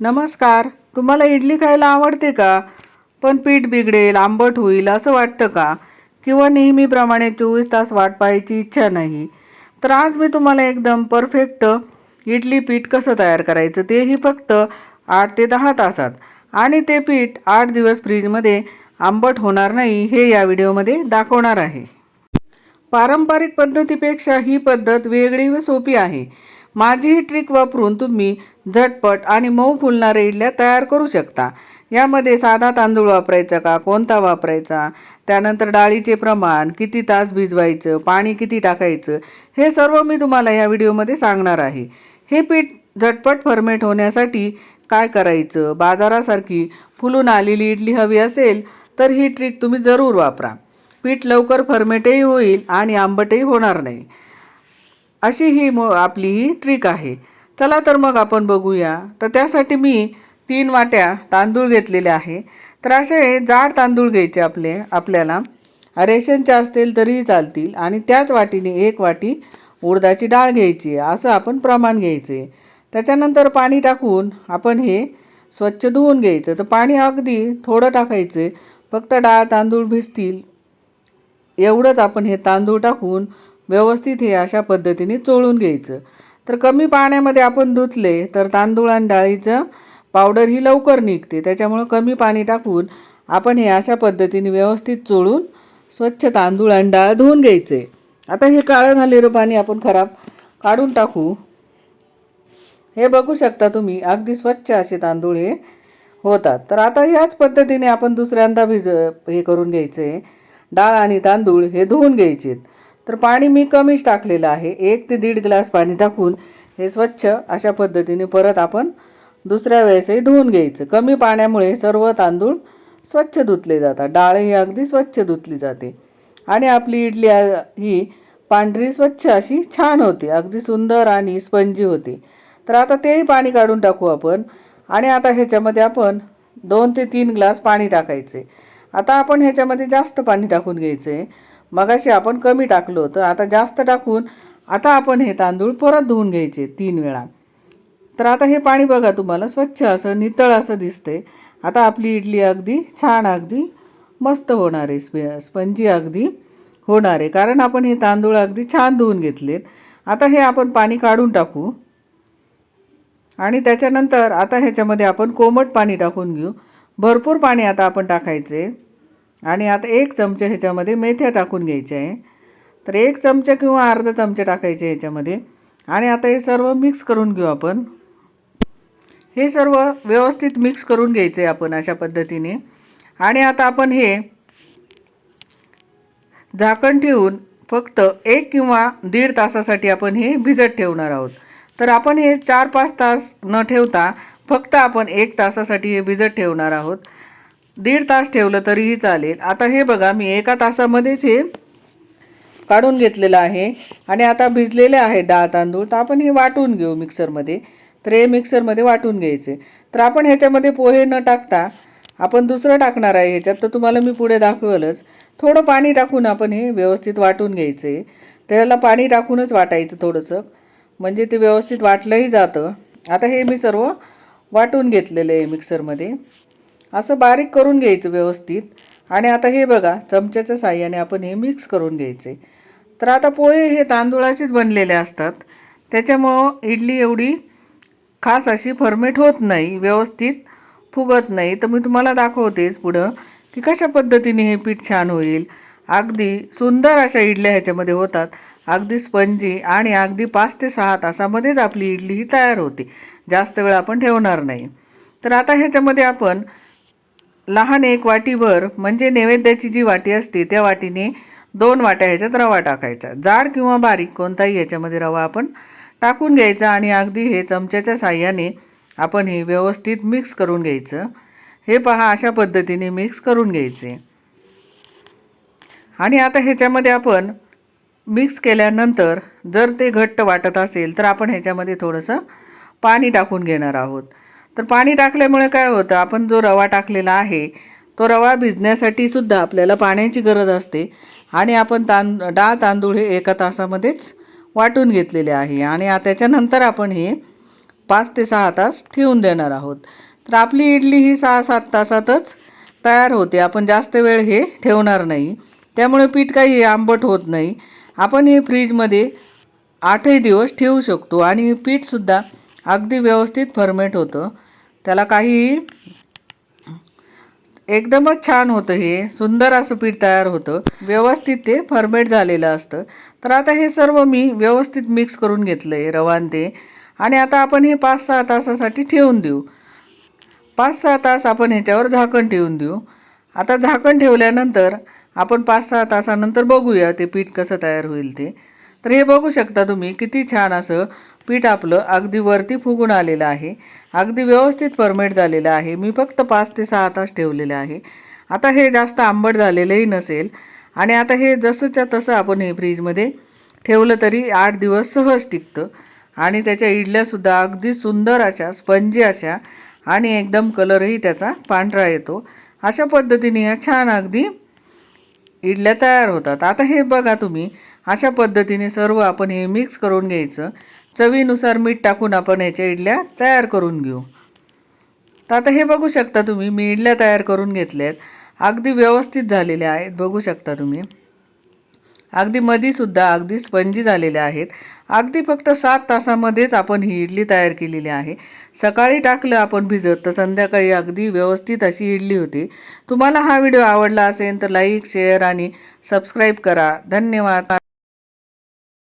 नमस्कार. तुम्हाला इडली खायला आवडते का? पण पीठ बिघडेल आंबट होईल असं वाटतं का? किंवा नेहमीप्रमाणे चोवीस तास वाट पाहायची इच्छा नाही? तर आज मी तुम्हाला एकदम परफेक्ट इडली पीठ कसं तयार करायचं तेही फक्त आठ ते दहा तासात. आणि ते पीठ आठ दिवस फ्रीजमध्ये आंबट होणार नाही हे या व्हिडिओमध्ये दाखवणार आहे. पारंपरिक पद्धतीपेक्षा ही पद्धत वेगळी व सोपी आहे. माझी ही ट्रिक वापरून तुम्ही झटपट आणि मऊ फुलणाऱ्या इडल्या तयार करू शकता. यामध्ये साधा तांदूळ वापरायचा का? कोणता वापरायचा? त्यानंतर डाळीचे प्रमाण किती तास भिजवायचं? पाणी किती टाकायचं? हे सर्व मी तुम्हाला या व्हिडिओमध्ये सांगणार आहे. हे पीठ झटपट फर्मेट होण्यासाठी काय करायचं? बाजारासारखी फुलून आलेली इडली हवी असेल तर ही ट्रिक तुम्ही जरूर वापरा. पीठ लवकर फर्मेटही होईल आणि आंबटही होणार नाही. अशी ही म आपली ही ट्रिक आहे. चला तर मग आपण बघूया. तर त्यासाठी मी तीन वाट्या तांदूळ घेतलेले आहे. तर असे जाड तांदूळ घ्यायचे आपले आपल्याला. रेशनचे असतील तरीही चालतील. आणि त्याच वाटीने एक वाटी उडदाची डाळ घ्यायची. असं आपण प्रमाण घ्यायचे. त्याच्यानंतर पाणी टाकून आपण हे स्वच्छ धुवून घ्यायचं. तर पाणी अगदी थोडं टाकायचं. फक्त डाळ तांदूळ भिजतील. एवढंच आपण हे तांदूळ टाकून व्यवस्थित हे अशा पद्धतीने चोळून घ्यायचं. तर कमी पाण्यामध्ये आपण धुतले तर तांदूळ आणि डाळीचं पावडर ही लवकर निघते. त्याच्यामुळं कमी पाणी टाकून आपण हे अशा पद्धतीने व्यवस्थित चोळून स्वच्छ तांदूळ आणि डाळ धुवून घ्यायचे. आता हे काळं झालेलं पाणी आपण खराब काढून टाकू. हे बघू शकता तुम्ही अगदी स्वच्छ असे तांदूळ हे होतात. तर आता ह्याच पद्धतीने आपण दुसऱ्यांदा भिज हे करून घ्यायचे. डाळ आणि तांदूळ हे धुवून घ्यायचे तर पाणी मी कमीच टाकलेलं आहे. एक ते दीड ग्लास पाणी टाकून हे स्वच्छ अशा पद्धतीने परत आपण दुसऱ्या वेळेसही धुवून घ्यायचं. कमी पाण्यामुळे सर्व तांदूळ स्वच्छ धुतले जातात. डाळ ही अगदी स्वच्छ धुतली जाते. आणि आपली इडली ही पांढरी स्वच्छ अशी छान होते. अगदी सुंदर आणि स्पंजी होते. तर आता तेही पाणी काढून टाकू आपण. आणि आता ह्याच्यामध्ये आपण दोन ते तीन ग्लास पाणी टाकायचे. आता आपण ह्याच्यामध्ये जास्त पाणी टाकून घ्यायचे. मगाशी आपण कमी टाकलं होतं आता जास्त टाकून आता आपण हे तांदूळ परत धुवून घ्यायचे तीन वेळा. तर आता हे पाणी बघा तुम्हाला स्वच्छ असं नितळ असं दिसते आता आपली इडली अगदी छान अगदी मस्त होणार आहे स्प स्पंजी अगदी होणार आहे. कारण आपण हे तांदूळ अगदी छान धुवून घेतलेत. आता हे आपण पाणी काढून टाकू. आणि त्याच्यानंतर आता ह्याच्यामध्ये आपण कोमट पाणी टाकून घेऊ. भरपूर पाणी आता आपण टाकायचे. आणि आता एक चमचे ह्याच्यामध्ये मेथ्या टाकून घ्यायचे आहे. तर एक चमचा किंवा अर्धा चमचे टाकायचे ह्याच्यामध्ये. आणि आता हे सर्व मिक्स करून घेऊ आपण. हे सर्व व्यवस्थित मिक्स करून घ्यायचे आहे आपण अशा पद्धतीने. आणि आता आपण हे झाकण ठेवून फक्त एक किंवा दीड तासासाठी आपण हे भिजत ठेवणार आहोत. तर आपण हे चार पाच तास न ठेवता फक्त आपण एक तासासाठी हे भिजत ठेवणार आहोत. दीड तास ठेवलं तरीही चालेल. आता हे बघा मी एका तासामध्येच हे काढून घेतलेलं आहे. आणि आता भिजलेले आहे डाळ तांदूळ. तर आपण हे वाटून घेऊ मिक्सरमध्ये. तर हे मिक्सरमध्ये वाटून घ्यायचे. तर आपण ह्याच्यामध्ये पोहे न टाकता आपण दुसरं टाकणार आहे ह्याच्यात. तर तुम्हाला मी पुढे दाखवलंच. थोडं पाणी टाकून आपण हे व्यवस्थित वाटून घ्यायचं. आहे त्याला पाणी टाकूनच वाटायचं थोडंसं. म्हणजे ते व्यवस्थित वाटलंही जातं. आता हे मी सर्व वाटून घेतलेलं आहे मिक्सरमध्ये. असं बारीक करून घ्यायचं व्यवस्थित. आणि आता हे बघा चमच्याच्या साह्याने आपण हे मिक्स करून घ्यायचे. तर आता पोहे हे तांदूळाचेच बनलेले असतात. त्याच्यामुळं इडली एवढी खास अशी फर्मेट होत नाही व्यवस्थित फुगत नाही. तर मी तुम्हाला दाखवतेच पुढं की कशा पद्धतीने हे पीठ छान होईल. अगदी सुंदर अशा इडल्या ह्याच्यामध्ये होतात. अगदी स्पंजी आणि अगदी पाच ते सहा तासामध्येच आपली इडली ही तयार होते. जास्त वेळ आपण ठेवणार नाही. तर आता ह्याच्यामध्ये आपण लहान एक वाटीभर म्हणजे नैवेद्याची जी वाटी असते त्या वाटीने दोन वाट्या ह्याच्यात रवा टाकायचा. जाड किंवा बारीक कोणताही ह्याच्यामध्ये रवा आपण टाकून घ्यायचा आणि अगदी हे चमच्याच्या साह्याने आपण हे व्यवस्थित मिक्स करून घ्यायचं. हे पहा अशा पद्धतीने मिक्स करून घ्यायचे. आणि आता ह्याच्यामध्ये आपण मिक्स केल्यानंतर जर ते घट्ट वाटत असेल तर आपण ह्याच्यामध्ये थोडंसं पाणी टाकून घेणार आहोत. तर पाणी टाकल्यामुळे काय होतं? आपण जो रवा टाकलेला आहे तो रवा भिजण्यासाठी सुद्धा आपल्याला पाण्याची गरज असते आणि आपण तांद डाळ तांदूळ हे एका तासामध्येच वाटून घेतलेले आहे आणि त्याच्यानंतर आपण हे पाच ते सहा तास ठेवून देणार आहोत. तर आपली इडली ही सहा सात तासातच तयार होते. आपण जास्त वेळ हे ठेवणार नाही. त्यामुळे पीठ काही आंबट होत नाही. आपण हे फ्रीजमध्ये आठही दिवस ठेवू शकतो आणि पीठसुद्धा अगदी व्यवस्थित फर्मेट होतं. त्याला काही एकदमच छान होतं हे. सुंदर असं पीठ तयार होतं. व्यवस्थित ते फर्मेट झालेलं असतं. तर आता हे सर्व मी व्यवस्थित मिक्स करून घेतलं आहे रवान ते. आणि आता आपण हे पाच सहा तासासाठी ठेवून देऊ. पाच सहा तास आपण ह्याच्यावर झाकण ठेवून देऊ. आता झाकण ठेवल्यानंतर आपण पाच सहा तासानंतर बघूया ते पीठ कसं तयार होईल ते. तर हे बघू शकता तुम्ही किती छान असं पीठ आपलं अगदी वरती फुगून आलेलं आहे. अगदी व्यवस्थित परमेट झालेलं आहे. मी फक्त पाच ते सहा तास ठेवलेलं आहे. आता हे जास्त आंबट झालेलंही नसेल. आणि आता हे जसंच्या तसं आपण हे फ्रीजमध्ये ठेवलं तरी आठ दिवस सहज टिकतं. आणि त्याच्या इडल्यासुद्धा अगदी सुंदर अशा स्पंजी अशा आणि एकदम कलरही त्याचा पांढरा येतो. अशा पद्धतीने ह्या छान अगदी इडल्या तयार होतात. आता हे बघा तुम्ही. अशा पद्धतीने सर्व आपण हे मिक्स करून घ्यायचं. चवीनुसार मीठ टाकून आपण याच्या इडल्या तयार करून घेऊ. तर आता हे बघू शकता तुम्ही मी इडल्या तयार करून घेतल्यात. अगदी व्यवस्थित झालेल्या आहेत बघू शकता तुम्ही. अगदी मधीसुद्धा अगदी स्पंजी झालेल्या आहेत. अगदी फक्त सात तासामध्येच आपण ही इडली तयार केलेली आहे. सकाळी टाकलं आपण भिजत तर संध्याकाळी अगदी व्यवस्थित अशी इडली होती. तुम्हाला हा व्हिडिओ आवडला असेल तर लाईक शेअर आणि सबस्क्राईब करा. धन्यवाद.